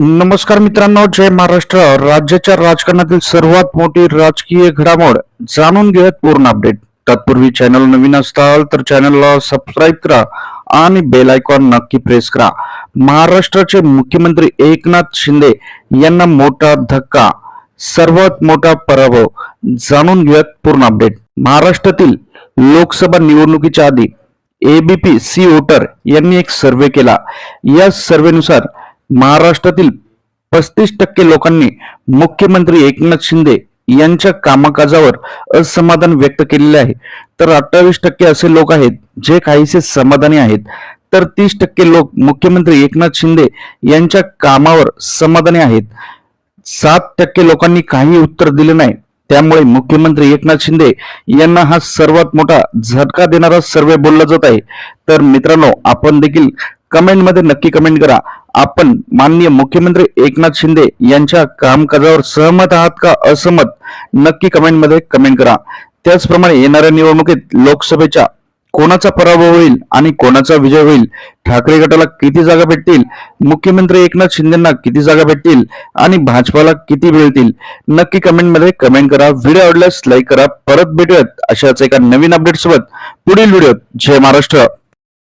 नमस्कार मित्रांनो जय महाराष्ट्र. राज्याच्या राजकारणातील सर्वात मोठी राजकीय घडामोड जाणून घेत पूर्ण अपडेट तत्पूर्वी चॅनल नवीन असताल तर चॅनलला सबस्क्राईब करा आणि बेल आयकॉन नक्की प्रेस करा. महाराष्ट्राचे मुख्यमंत्री एकनाथ शिंदे यांना मोठा धक्का सर्वात मोठा पराभव जाणून घेऊयात पूर्ण अपडेट महाराष्ट्रातील लोकसभा निवडणुकीच्या आधी एबीपी सी वोटर यांनी एक सर्वे केला. या सर्वेनुसार महाराष्ट्रातील पस्तीस टक्के लोकांनी मुख्यमंत्री एकनाथ शिंदे यांच्या कामकाजावर असमाधान व्यक्त केलेले आहे. तर अठ्ठावीस टक्के असे लोक आहेत जे काहीसे समाधानी आहेत. तर तीस टक्के लोक मुख्यमंत्री एकनाथ शिंदे यांच्या कामावर समाधानी आहेत. सात टक्के लोकांनी काही उत्तर दिले नाही. त्यामुळे मुख्यमंत्री एकनाथ शिंदे यांना हा सर्वात मोठा झटका देणारा सर्वे बोलला जात आहे. तर मित्रांनो आपण देखील कमेंटमध्ये नक्की कमेंट करा. आपण माननीय मुख्यमंत्री एकनाथ शिंदे यांच्या कामकाजावर सहमत आहात का असहमत नक्की कमेंटमध्ये कमेंट करा. त्याचप्रमाणे येणाऱ्या निवडणुकीत लोकसभेच्या कोणाचा पराभव होईल आणि कोणाचा विजय होईल ठाकरे गटाला किती जागा भेटतील मुख्यमंत्री एकनाथ शिंदेना किती जागा भेटतील आणि भाजपाला किती मिळतील नक्की कमेंटमध्ये कमेंट करा. व्हिडिओ आवडल्यास लाईक करा. परत भेटूयात अशाच एका नवीन अपडेट सोबत. पुढील व्हिडिओत जय महाराष्ट्र.